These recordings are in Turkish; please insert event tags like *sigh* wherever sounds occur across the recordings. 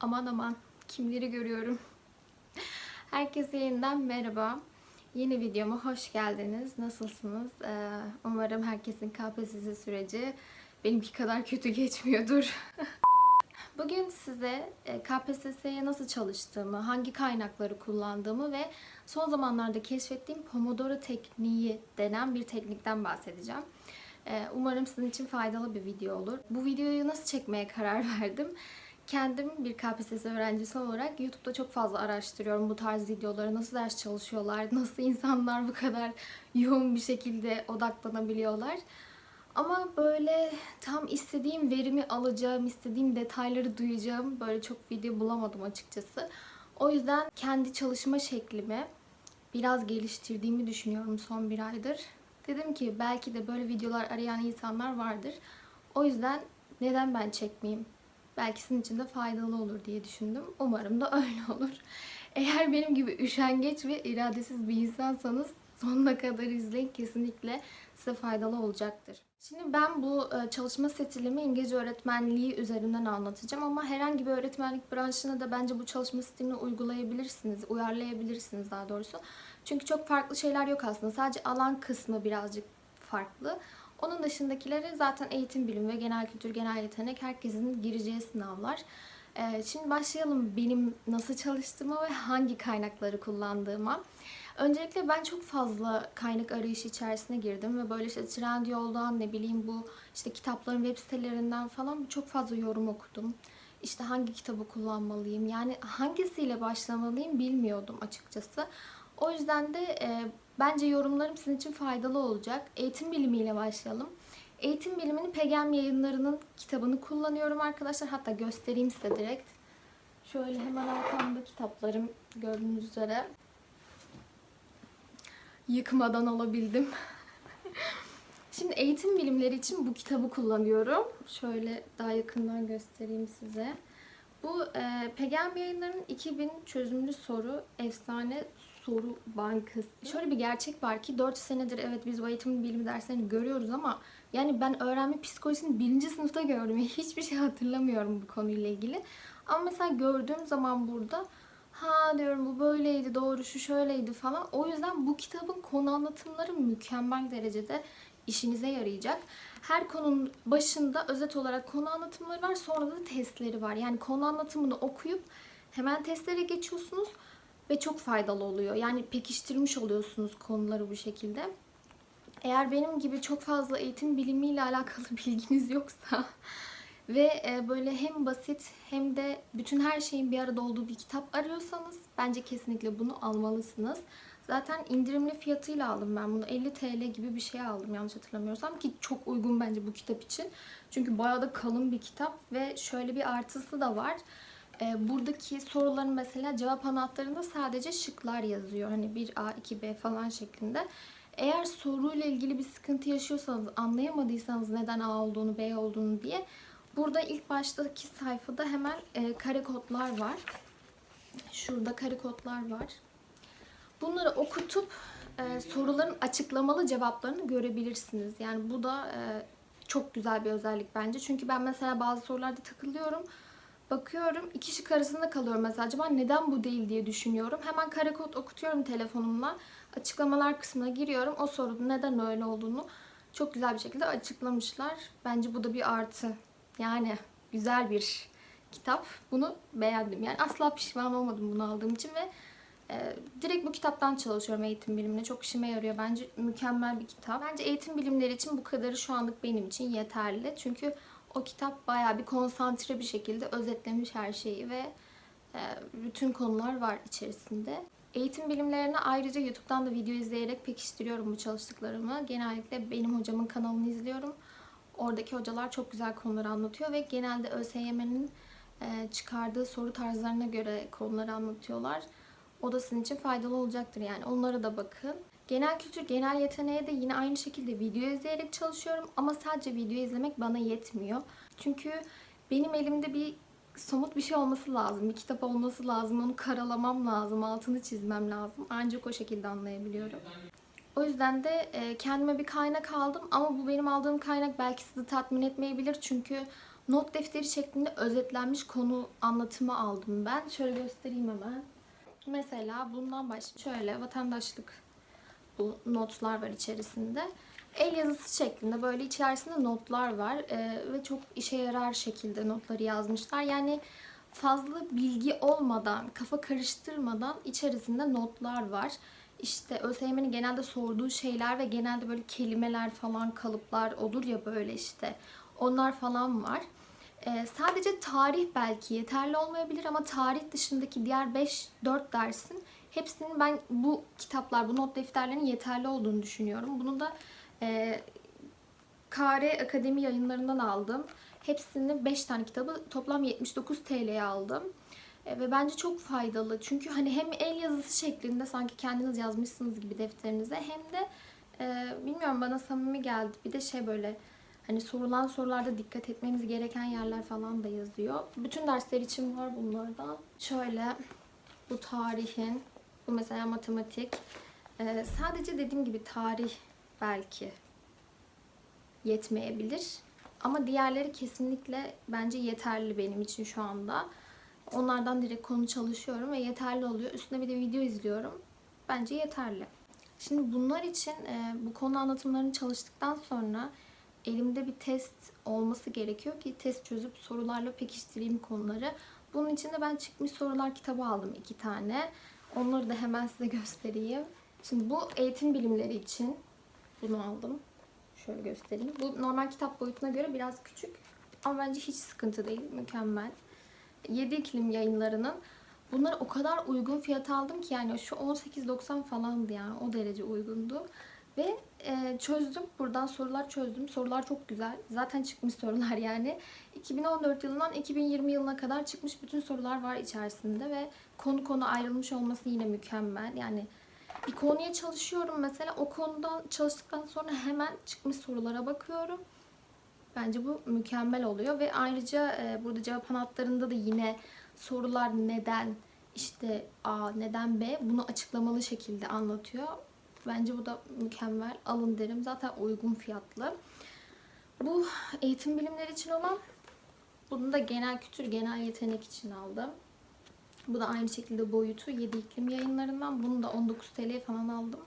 Aman aman kimleri görüyorum. Herkese yeniden merhaba. Yeni videoma hoş geldiniz. Nasılsınız? Ee, umarım herkesin KPSS süreci benimki kadar kötü geçmiyordur. *laughs* Bugün size e, KPSS'ye nasıl çalıştığımı, hangi kaynakları kullandığımı ve son zamanlarda keşfettiğim Pomodoro tekniği denen bir teknikten bahsedeceğim. Ee, Umarım sizin için faydalı bir video olur. Bu videoyu nasıl çekmeye karar *laughs* verdim? Kendim bir KPSS öğrencisi olarak YouTube'da çok fazla araştırıyorum bu tarz videoları. Nasıl ders çalışıyorlar, nasıl insanlar bu kadar yoğun bir şekilde odaklanabiliyorlar. Ama böyle tam istediğim verimi alacağım, istediğim detayları duyacağım böyle çok video bulamadım açıkçası. O yüzden kendi çalışma şeklimi biraz geliştirdiğimi düşünüyorum son bir aydır. Dedim ki belki de böyle videolar arayan insanlar vardır. O yüzden neden ben çekmeyeyim? Belki sizin için de faydalı olur diye düşündüm. Umarım da öyle olur. Eğer benim gibi üşengeç ve iradesiz bir insansanız sonuna kadar izleyin. Kesinlikle size faydalı olacaktır. Şimdi ben bu e, çalışma stilimi İngilizce öğretmenliği üzerinden anlatacağım ama herhangi bir öğretmenlik branşına da bence bu çalışma stilini uygulayabilirsiniz, uyarlayabilirsiniz daha doğrusu. Çünkü çok farklı şeyler yok aslında. Sadece alan kısmı birazcık farklı. Onun dışındakileri zaten eğitim bilimi ve genel kültür, genel yetenek herkesin gireceği sınavlar. Ee, Şimdi başlayalım benim nasıl çalıştığıma ve hangi kaynakları kullandığıma. Öncelikle ben çok fazla kaynak arayışı içerisine girdim ve böyle işte Trendyol'dan ne bileyim bu işte kitapların web sitelerinden falan çok fazla yorum okudum. İşte hangi kitabı kullanmalıyım yani hangisiyle başlamalıyım bilmiyordum açıkçası. O yüzden de e, bence yorumlarım sizin için faydalı olacak. Eğitim bilimiyle başlayalım. Eğitim biliminin Pegem yayınlarının kitabını kullanıyorum arkadaşlar. Hatta göstereyim size direkt. Şöyle hemen arkamda kitaplarım gördüğünüz üzere. Yıkmadan alabildim. *laughs* Şimdi eğitim bilimleri için bu kitabı kullanıyorum. Şöyle daha yakından göstereyim size. Bu e, Pegem yayınlarının 2000 çözümlü soru efsane soru bankası. Şöyle bir gerçek var ki 4 senedir evet biz bu eğitim bilimi derslerini görüyoruz ama yani ben öğrenme psikolojisini birinci sınıfta gördüm. Yani *laughs* hiçbir şey hatırlamıyorum bu konuyla ilgili. Ama mesela gördüğüm zaman burada ha diyorum bu böyleydi doğru şu şöyleydi falan. O yüzden bu kitabın konu anlatımları mükemmel derecede işinize yarayacak. Her konunun başında özet olarak konu anlatımları var. Sonra da testleri var. Yani konu anlatımını okuyup hemen testlere geçiyorsunuz ve çok faydalı oluyor. Yani pekiştirmiş oluyorsunuz konuları bu şekilde. Eğer benim gibi çok fazla eğitim bilimiyle alakalı *laughs* bilginiz yoksa *laughs* ve e, böyle hem basit hem de bütün her şeyin bir arada olduğu bir kitap arıyorsanız bence kesinlikle bunu almalısınız. Zaten indirimli fiyatıyla aldım ben bunu. 50 TL gibi bir şey aldım yanlış hatırlamıyorsam ki çok uygun bence bu kitap için. Çünkü bayağı da kalın bir kitap ve şöyle bir artısı da var. Ee, buradaki soruların mesela cevap anahtarında sadece şıklar yazıyor. Hani 1A, 2B falan şeklinde. Eğer soruyla ilgili bir sıkıntı yaşıyorsanız, anlayamadıysanız neden A olduğunu, B olduğunu diye burada ilk baştaki sayfada hemen e, kare kodlar var. Şurada kare kodlar var. Bunları okutup e, soruların açıklamalı cevaplarını görebilirsiniz. Yani bu da e, çok güzel bir özellik bence. Çünkü ben mesela bazı sorularda takılıyorum. Bakıyorum iki şık arasında kalıyorum mesela. Acaba neden bu değil diye düşünüyorum. Hemen kare okutuyorum telefonumla. Açıklamalar kısmına giriyorum. O sorunun neden öyle olduğunu çok güzel bir şekilde açıklamışlar. Bence bu da bir artı. Yani güzel bir kitap. Bunu beğendim. Yani asla pişman olmadım bunu aldığım için ve e, direkt bu kitaptan çalışıyorum eğitim bilimine. Çok işime yarıyor. Bence mükemmel bir kitap. Bence eğitim bilimleri için bu kadarı şu anlık benim için yeterli. Çünkü o kitap bayağı bir konsantre bir şekilde özetlemiş her şeyi ve e, bütün konular var içerisinde. Eğitim bilimlerine ayrıca YouTube'dan da video izleyerek pekiştiriyorum bu çalıştıklarımı. Genellikle benim hocamın kanalını izliyorum. Oradaki hocalar çok güzel konuları anlatıyor ve genelde ÖSYM'nin e, çıkardığı soru tarzlarına göre konuları anlatıyorlar. O da sizin için faydalı olacaktır yani. Onlara da bakın. Genel kültür, genel yeteneğe de yine aynı şekilde video izleyerek çalışıyorum. Ama sadece video izlemek bana yetmiyor. Çünkü benim elimde bir somut bir şey olması lazım. Bir kitap olması lazım. Onu karalamam lazım. Altını çizmem lazım. Ancak o şekilde anlayabiliyorum. O yüzden de e, kendime bir kaynak aldım. Ama bu benim aldığım kaynak belki sizi tatmin etmeyebilir. Çünkü not defteri şeklinde özetlenmiş konu anlatımı aldım ben. Şöyle göstereyim hemen. Mesela bundan baş şöyle vatandaşlık bu notlar var içerisinde. El yazısı şeklinde böyle içerisinde notlar var Ee, ve çok işe yarar şekilde notları yazmışlar. Yani fazla bilgi olmadan, kafa karıştırmadan içerisinde notlar var. İşte ÖSYM'nin genelde sorduğu şeyler ve genelde böyle kelimeler falan, kalıplar olur ya böyle işte. Onlar falan var. Ee, sadece tarih belki yeterli olmayabilir ama tarih dışındaki diğer 5-4 dersin hepsinin ben bu kitaplar, bu not defterlerinin yeterli olduğunu düşünüyorum. Bunu da e, Kare Akademi yayınlarından aldım. Hepsini 5 tane kitabı toplam 79 TL'ye aldım. E, ve bence çok faydalı. Çünkü hani hem el yazısı şeklinde sanki kendiniz yazmışsınız gibi defterinize hem de e, bilmiyorum bana samimi geldi. Bir de şey böyle hani sorulan sorularda dikkat etmemiz gereken yerler falan da yazıyor. Bütün dersler için var bunlardan. Şöyle bu tarihin, bu mesela matematik. E, sadece dediğim gibi tarih belki yetmeyebilir. Ama diğerleri kesinlikle bence yeterli benim için şu anda. Onlardan direkt konu çalışıyorum ve yeterli oluyor. Üstüne bir de video izliyorum. Bence yeterli. Şimdi bunlar için e, bu konu anlatımlarını çalıştıktan sonra elimde bir test olması gerekiyor ki test çözüp sorularla pekiştireyim konuları. Bunun için de ben çıkmış sorular kitabı aldım iki tane. Onları da hemen size göstereyim. Şimdi bu eğitim bilimleri için bunu aldım. Şöyle göstereyim. Bu normal kitap boyutuna göre biraz küçük. Ama bence hiç sıkıntı değil. Mükemmel. 7 iklim yayınlarının bunları o kadar uygun fiyata aldım ki yani şu 18.90 falandı yani o derece uygundu. Ve e, çözdüm. Buradan sorular çözdüm. Sorular çok güzel. Zaten çıkmış sorular yani. 2014 yılından 2020 yılına kadar çıkmış bütün sorular var içerisinde ve konu konu ayrılmış olması yine mükemmel. Yani bir konuya çalışıyorum mesela o konudan çalıştıktan sonra hemen çıkmış sorulara bakıyorum. Bence bu mükemmel oluyor ve ayrıca e, burada cevap anahtarında da yine sorular neden işte A neden B bunu açıklamalı şekilde anlatıyor. Bence bu da mükemmel. Alın derim. Zaten uygun fiyatlı. Bu eğitim bilimleri için olan bunu da genel kültür, genel yetenek için aldım. Bu da aynı şekilde boyutu 7 iklim yayınlarından. Bunu da 19 TL falan aldım.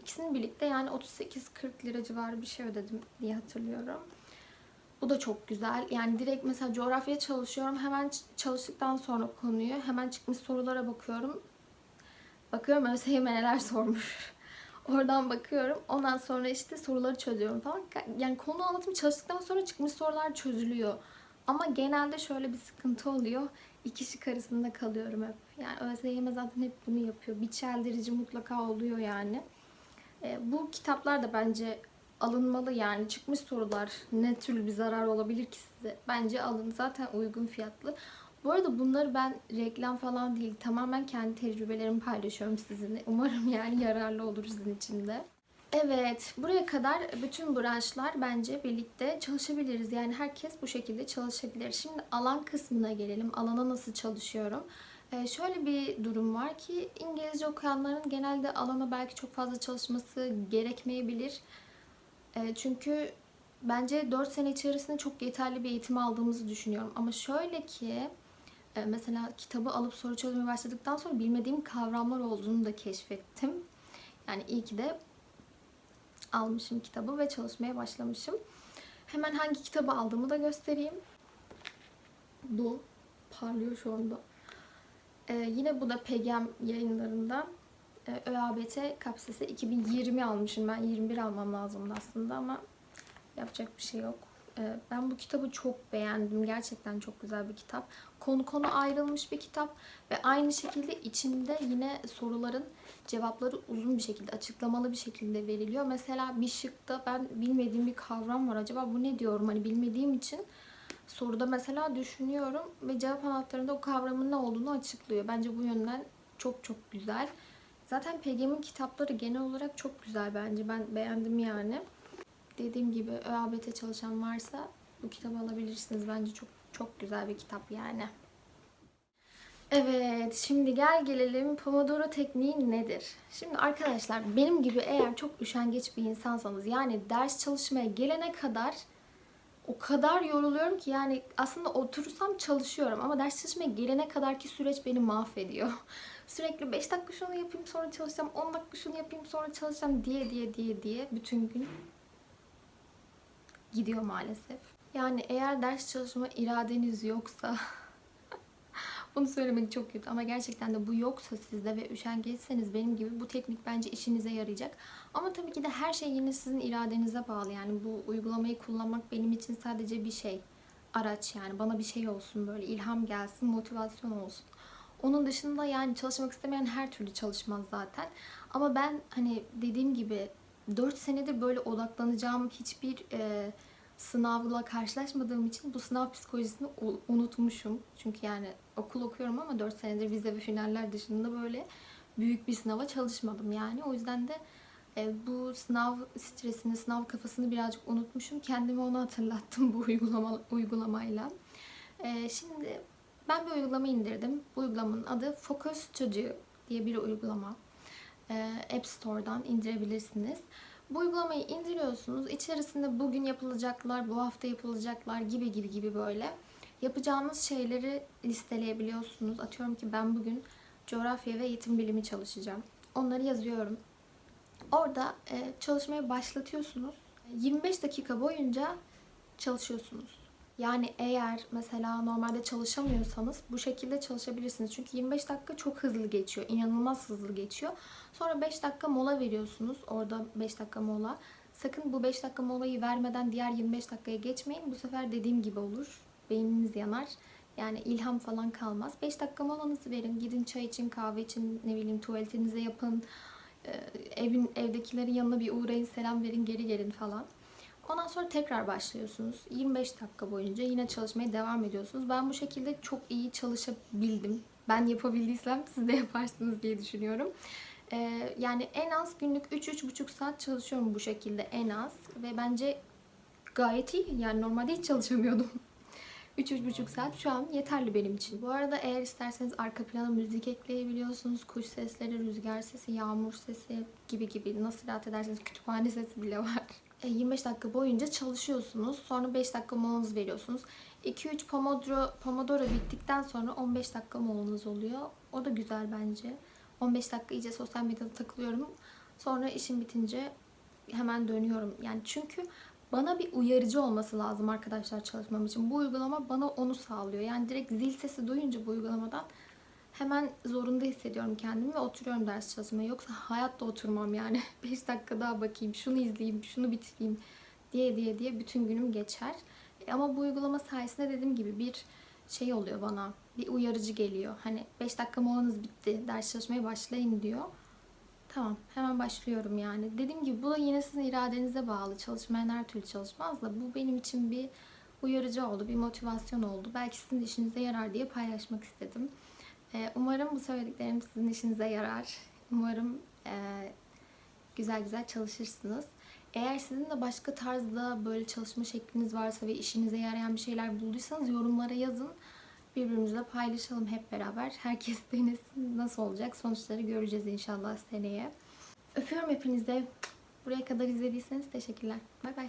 İkisini birlikte yani 38-40 lira civarı bir şey ödedim diye hatırlıyorum. Bu da çok güzel. Yani direkt mesela coğrafya çalışıyorum. Hemen çalıştıktan sonra konuyu hemen çıkmış sorulara bakıyorum. Bakıyorum ÖSYM neler sormuş. Oradan bakıyorum. Ondan sonra işte soruları çözüyorum falan. Yani konu anlatımı çalıştıktan sonra çıkmış sorular çözülüyor. Ama genelde şöyle bir sıkıntı oluyor. İki şık arasında kalıyorum hep. Yani ÖSYM zaten hep bunu yapıyor. Bir çeldirici mutlaka oluyor yani. E, bu kitaplar da bence alınmalı yani. Çıkmış sorular ne türlü bir zarar olabilir ki size? Bence alın. Zaten uygun fiyatlı. Bu arada bunları ben reklam falan değil, tamamen kendi tecrübelerimi paylaşıyorum sizinle. Umarım yani yararlı olur sizin için de. Evet, buraya kadar bütün branşlar bence birlikte çalışabiliriz. Yani herkes bu şekilde çalışabilir. Şimdi alan kısmına gelelim. Alana nasıl çalışıyorum? Ee, şöyle bir durum var ki İngilizce okuyanların genelde alana belki çok fazla çalışması gerekmeyebilir. Ee, çünkü bence 4 sene içerisinde çok yeterli bir eğitim aldığımızı düşünüyorum. Ama şöyle ki mesela kitabı alıp soru çözmeye başladıktan sonra bilmediğim kavramlar olduğunu da keşfettim. Yani iyi ki de almışım kitabı ve çalışmaya başlamışım. Hemen hangi kitabı aldığımı da göstereyim. Bu parlıyor şu anda. Ee, yine bu da Pegem yayınlarında. Ee, ÖABT kapsası 2020 almışım ben. 21 almam lazımdı aslında ama yapacak bir şey yok. Ee, ben bu kitabı çok beğendim. Gerçekten çok güzel bir kitap. Konu konu ayrılmış bir kitap ve aynı şekilde içinde yine soruların cevapları uzun bir şekilde, açıklamalı bir şekilde veriliyor. Mesela bir şıkta ben bilmediğim bir kavram var. Acaba bu ne diyorum? Hani bilmediğim için soruda mesela düşünüyorum ve cevap anahtarında o kavramın ne olduğunu açıklıyor. Bence bu yönden çok çok güzel. Zaten PGM'in kitapları genel olarak çok güzel bence. Ben beğendim yani. Dediğim gibi ÖABT çalışan varsa bu kitabı alabilirsiniz. Bence çok çok güzel bir kitap yani. Evet, şimdi gel gelelim Pomodoro tekniği nedir? Şimdi arkadaşlar benim gibi eğer çok üşengeç bir insansanız yani ders çalışmaya gelene kadar o kadar yoruluyorum ki yani aslında oturursam çalışıyorum ama ders çalışmaya gelene kadarki süreç beni mahvediyor. *laughs* Sürekli 5 dakika şunu yapayım sonra çalışacağım, 10 dakika şunu yapayım sonra çalışacağım diye diye diye diye bütün gün gidiyor maalesef. Yani eğer ders çalışma iradeniz yoksa *laughs* bunu söylemek çok kötü ama gerçekten de bu yoksa sizde ve üşengeçseniz benim gibi bu teknik bence işinize yarayacak. Ama tabii ki de her şey yine sizin iradenize bağlı. Yani bu uygulamayı kullanmak benim için sadece bir şey. Araç yani bana bir şey olsun böyle ilham gelsin, motivasyon olsun. Onun dışında yani çalışmak istemeyen her türlü çalışmaz zaten. Ama ben hani dediğim gibi 4 senedir böyle odaklanacağım hiçbir e, sınavla karşılaşmadığım için bu sınav psikolojisini unutmuşum. Çünkü yani okul okuyorum ama 4 senedir vize ve finaller dışında böyle büyük bir sınava çalışmadım yani. O yüzden de e, bu sınav stresini, sınav kafasını birazcık unutmuşum. Kendime onu hatırlattım bu uygulama, uygulamayla. E, şimdi ben bir uygulama indirdim. Bu uygulamanın adı Focus Studio diye bir uygulama. E, App Store'dan indirebilirsiniz. Bu uygulamayı indiriyorsunuz. İçerisinde bugün yapılacaklar, bu hafta yapılacaklar gibi gibi gibi böyle yapacağınız şeyleri listeleyebiliyorsunuz. Atıyorum ki ben bugün coğrafya ve eğitim bilimi çalışacağım. Onları yazıyorum. Orada e, çalışmaya başlatıyorsunuz. 25 dakika boyunca çalışıyorsunuz. Yani eğer mesela normalde çalışamıyorsanız bu şekilde çalışabilirsiniz. Çünkü 25 dakika çok hızlı geçiyor. inanılmaz hızlı geçiyor. Sonra 5 dakika mola veriyorsunuz. Orada 5 dakika mola. Sakın bu 5 dakika molayı vermeden diğer 25 dakikaya geçmeyin. Bu sefer dediğim gibi olur. Beyniniz yanar. Yani ilham falan kalmaz. 5 dakika molanızı verin. Gidin çay için, kahve için, ne bileyim tuvaletinize yapın. Ee, evin evdekilerin yanına bir uğrayın, selam verin, geri gelin falan. Ondan sonra tekrar başlıyorsunuz. 25 dakika boyunca yine çalışmaya devam ediyorsunuz. Ben bu şekilde çok iyi çalışabildim. Ben yapabildiysem siz de *laughs* yaparsınız diye düşünüyorum. Ee, yani en az günlük 3-3,5 saat çalışıyorum bu şekilde en az. Ve bence gayet iyi. Yani normalde hiç çalışamıyordum. *laughs* 3-3,5 saat şu an yeterli benim için. Bu arada eğer isterseniz arka plana müzik ekleyebiliyorsunuz. Kuş sesleri, rüzgar sesi, yağmur sesi gibi gibi. Nasıl rahat ederseniz kütüphane sesi bile var. *laughs* E, 25 dakika boyunca çalışıyorsunuz. Sonra 5 dakika molanızı veriyorsunuz. 2-3 pomodoro, pomodoro bittikten sonra 15 dakika molanız oluyor. O da güzel bence. 15 dakika iyice sosyal medyada takılıyorum. Sonra işim bitince hemen dönüyorum. Yani çünkü bana bir uyarıcı olması lazım arkadaşlar çalışmam için. Bu uygulama bana onu sağlıyor. Yani direkt zil sesi duyunca bu uygulamadan hemen zorunda hissediyorum kendimi ve oturuyorum ders çalışmaya. Yoksa hayatta oturmam yani. *laughs* 5 dakika daha bakayım, şunu izleyeyim, şunu bitireyim diye diye diye bütün günüm geçer. E Ama bu uygulama sayesinde dediğim gibi bir şey oluyor bana. Bir uyarıcı geliyor. Hani 5 dakika molanız bitti, ders çalışmaya başlayın diyor. Tamam hemen başlıyorum yani. Dediğim gibi bu da yine sizin iradenize bağlı. Çalışmayan her türlü çalışmaz da bu benim için bir uyarıcı oldu, bir motivasyon oldu. Belki sizin işinize yarar diye paylaşmak istedim. Ee, umarım bu söylediklerim sizin işinize yarar. Umarım e, güzel güzel çalışırsınız. Eğer sizin de başka tarzda böyle çalışma şekliniz varsa ve işinize yarayan bir şeyler bulduysanız yorumlara yazın. Birbirimizle paylaşalım hep beraber. Herkes denesin nasıl olacak sonuçları göreceğiz inşallah seneye. Öpüyorum hepinize. Buraya kadar izlediyseniz teşekkürler. Bay bay.